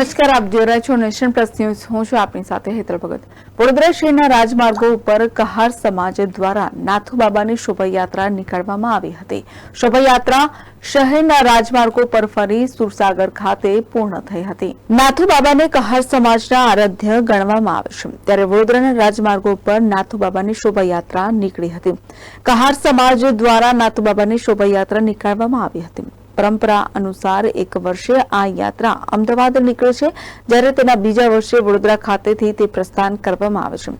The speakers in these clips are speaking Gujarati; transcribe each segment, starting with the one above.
નમસ્કાર, આપ જોઈ રહ્યા છો નેશન પ્લસ ન્યૂઝ. હું છું આપની સાથે હેતલ ભગત. વડોદરા શહેરના રાજમાર્ગો ઉપર કહાર સમાજ દ્વારા નાથુ બાબાની શોભાયાત્રા નીકાળવામાં આવી હતી. શોભાયાત્રા શહેરના રાજમાર્ગો પર ફરી સુરસાગર ખાતે પૂર્ણ થઈ હતી. નાથુ બાબાને કહાર સમાજના આરાધ્ય ગણવામાં આવે છે. ત્યારે વડોદરાના રાજમાર્ગો પર નાથુ બાબાની શોભાયાત્રા નીકળી હતી. કહાર સમાજ દ્વારા નાથુ બાબાની શોભાયાત્રા નીકાળવામાં આવી હતી. પરંપરા અનુસાર એક વર્ષે આ યાત્રા અમદાવાદ નીકળે છે, જ્યારે તેના બીજા વર્ષે વડોદરા ખાતેથી તે પ્રસ્થાન કરવામાં આવે છે.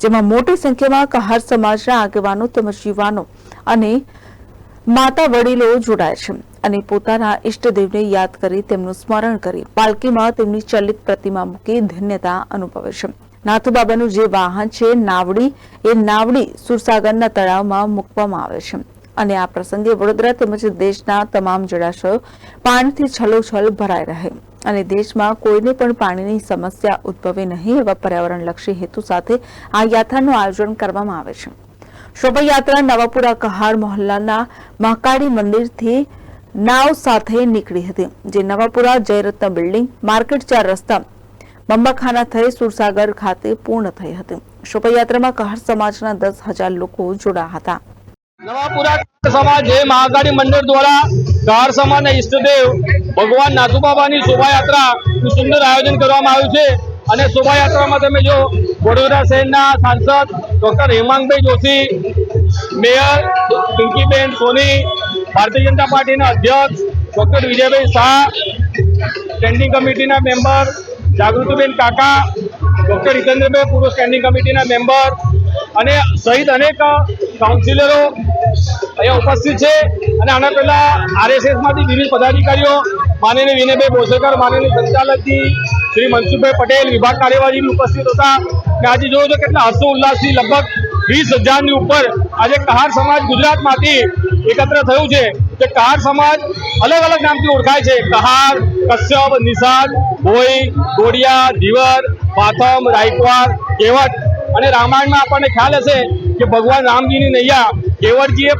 જેમાં મોટી સંખ્યામાં કહાર સમાજના આગેવાનો તેમજ યુવાનો અને માતા વડીલો જોડાય છે અને પોતાના ઇષ્ટદેવને યાદ કરી તેમનું સ્મરણ કરી પાલકીમાં તેમની ચલિત પ્રતિમા મૂકી ધન્યતા અનુભવે છે. નાથુબાબાનું જે વાહન છે, નાવડી, એ નાવડી સુરસાગરના તળાવમાં મૂકવામાં આવે છે. અને આ પ્રસંગે વડોદરા તેમજ દેશના તમામ જળાશયો પાણીથી છલોછલ ભરાઈ રહે. અને દેશમાં કોઈને પણ પાણીની સમસ્યા ઉદ્ભવે નહીં એવા પર્યાવરણલક્ષી હેતુ સાથે આ યાત્રાનું આયોજન કરવામાં આવે છે. શોભાયાત્રા નવાપુરા કહાર મહોલ્લાના મહાકાળી મંદિરથી નાવ સાથે નીકળી હતી, જે નવાપુરા જયરત્ન બિલ્ડિંગ માર્કેટ ચાર રસ્તા બંબાખાના થઈ સુરસાગર ખાતે પૂર્ણ થઈ હતી. શોભાયાત્રામાં કહાર સમાજના દસ હજાર લોકો જોડાયા હતા. નવાપુરા સમાજ જય મહાકાળી મંડળ દ્વારા કાર સમાજના ઈષ્ટદેવ ભગવાન નાથુબાબાની શોભાયાત્રા સુંદર આયોજન કરવામાં આવ્યું છે. અને શોભાયાત્રામાં તમે જો વડોદરા શહેરના સાંસદ ડોક્ટર હેમાંગભાઈ જોશી, મેયર પિંકીબેન સોની, ભારતીય જનતા પાર્ટીના અધ્યક્ષ ડોક્ટર વિજયભાઈ શાહ, સ્ટેન્ડિંગ કમિટીના મેમ્બર જાગૃતિબેન કાકા, ડોક્ટર હિતેન્દ્રભાઈ પૂર્વ સ્ટેન્ડિંગ કમિટીના મેમ્બર અને સહિત અનેક કાઉન્સિલરો અહીંયા ઉપસ્થિત છે અને આના પહેલા આરએસએસમાંથી વિવિધ પદાધિકારીઓ, માનનીય વિનયભાઈ બોસેકર માનનીય સંચાલકજી શ્રી મનસુખભાઈ પટેલ, વિભાગ કાર્યવાહી ઉપસ્થિત હતા. અને આજે જોયો છો કેટલા હર્ષો ઉલ્લાસથી લગભગ વીસ હજારની ઉપર આજે કહાર સમાજ ગુજરાતમાંથી એકત્ર થયું છે. કે કહાર સમાજ અલગ અલગ નામથી ઓળખાય છે. કહાર, કશ્યપ નિષાદ ભોઈ, ગોડિયા, ધીવર, પાથમ, રાયકવાડ, કેવટ. અને રામાયણમાં આપણને ખ્યાલ હશે કે ભગવાન રામજીની નૈયા કેવડજીએ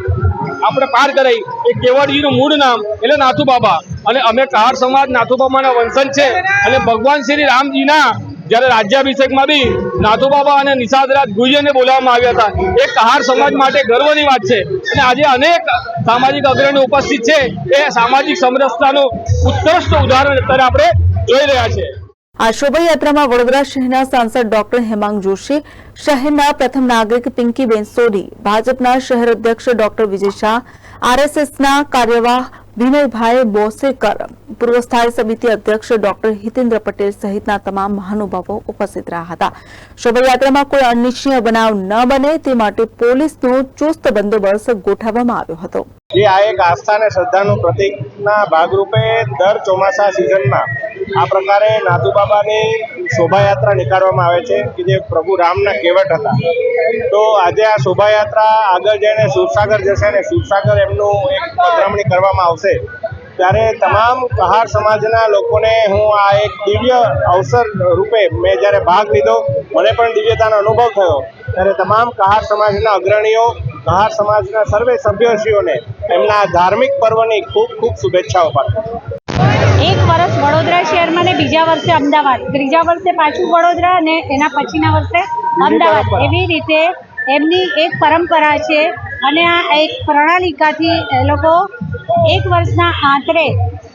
આપણે પાર કરાઈ. એ કેવડજીનું મૂળ નામ, એટલે નાથુ બાબા અને અમે કહાર સમાજ નાથુ બાબાના વંશજ છે. અને ભગવાન શ્રી રામજીના જ્યારે રાજ્યાભિષેકમાં બી નાથુ બાબા અને નિષાદરાજ ગુજ્જરને બોલાવવામાં આવ્યા હતા. એ કહાર સમાજ માટે ગર્વની વાત છે. અને આજે અનેક સામાજિક અગ્રણીઓ ઉપસ્થિત છે. એ સામાજિક સમરસતાનું ઉત્કૃષ્ટ ઉદાહરણ અત્યારે આપણે જોઈ રહ્યા છે. આ શોભાયાત્રામાં વડોદરા શહેરના સાંસદ ડોક્ટર હેમાંગ જોશી, શહેરના પ્રથમ નાગરિક પિંકીબેન સોઢી, ભાજપના શહેર અધ્યક્ષ ડોક્ટર વિજય શાહ, આરએસએસના કાર્યવાહ વિનયભાઈ બોસેકર પૂર્વ સ્થાયી સમિતિ અધ્યક્ષ ડોક્ટર હિતેન્દ્ર પટેલ સહિતના તમામ મહાનુભાવો ઉપસ્થિત રહ્યા હતા. શોભાયાત્રામાં કોઈ અનિચ્છનીય બનાવ ન બને તે માટે પોલીસનો ચુસ્ત બંદોબસ્ત ગોઠવવામાં આવ્યો હતો. જે આ એક આસ્થા અને શ્રદ્ધાનું પ્રતીકના ભાગરૂપે દર ચોમાસા સિઝનમાં આ પ્રકારે નાથુ બાબાની શોભાયાત્રા નીકાળવામાં આવે છે કે જે પ્રભુ રામના કેવટ હતા. તો આજે આ શોભાયાત્રા આગળ જઈને સુરસાગર જશે અને સુરસાગર એમનું એક પધરામણી કરવામાં આવશે. ત્યારે તમામ કહાર સમાજના લોકોને હું આ એક દિવ્ય અવસર રૂપે મેં જ્યારે ભાગ લીધો, મને પણ દિવ્યતાનો અનુભવ થયો. ત્યારે તમામ કહાર સમાજના અગ્રણીઓ, કહાર સમાજના સર્વે સભ્યશ્રીઓને એમના ધાર્મિક પર્વની ખૂબ ખૂબ શુભેચ્છાઓ પાઠવું. એક વર્ષ બીજા વર્ષે અમદાવાદ ત્રીજા વર્ષે પાછું વડોદરા અને એના પછીના વર્ષે અમદાવાદ. એવી રીતે એમની એક પરંપરા છે અને આ એક પ્રણાલિકાથી એ લોકો એક વર્ષના આંતરે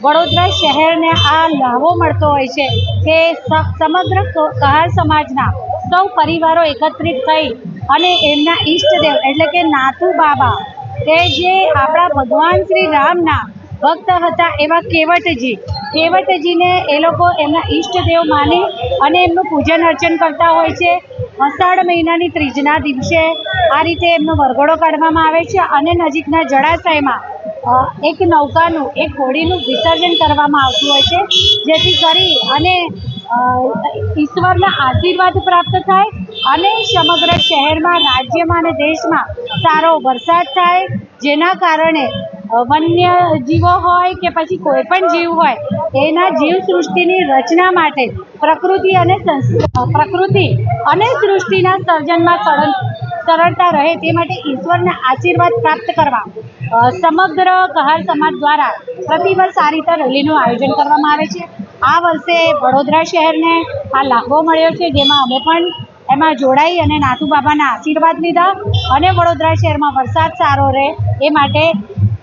વડોદરા શહેરને આ લાભો મળતો હોય છે કે સમગ્ર કહાર સમાજના સૌ પરિવારો એકત્રિત થઈ અને એમના ઈષ્ટદેવ એટલે કે નાથુ બાબા કે જે આપણા ભગવાન શ્રી રામના ભક્ત હતા એવા કેવટજી કેવટજીને એ લોકો એમના ઈષ્ટદેવ માને અને એમનું પૂજન અર્ચન કરતા હોય છે. અષાઢ મહિનાની ત્રીજના દિવસે આ રીતે એમનો વરઘોડો કાઢવામાં આવે છે અને નજીકના જળાશયમાં એક નૌકાનું, એક હોડીનું વિસર્જન કરવામાં આવતું હોય છે. જેથી કરી અને ઈશ્વરના આશીર્વાદ પ્રાપ્ત થાય અને સમગ્ર શહેરમાં, રાજ્યમાં અને દેશમાં સારો વરસાદ થાય. જેના કારણે વન્ય જીવો હોય કે પછી કોઈ પણ જીવ હોય, એના જીવ સૃષ્ટિની રચના માટે પ્રકૃતિ અને પ્રકૃતિ અને સૃષ્ટિના સર્જનમાં સરળ સરળતા રહે તે માટે ઈશ્વરના આશીર્વાદ પ્રાપ્ત કરવા સમગ્ર કહાર સમાજ દ્વારા પ્રતિવર્ષ આ રીતે રેલીનું આયોજન કરવામાં આવે છે. આ વર્ષે વડોદરા શહેરને આ લાભો મળ્યો છે, જેમાં અમે પણ એમાં જોડાઈ અને નાથુ બાબાના આશીર્વાદ લીધા અને વડોદરા શહેરમાં વરસાદ સારો રહે એ માટે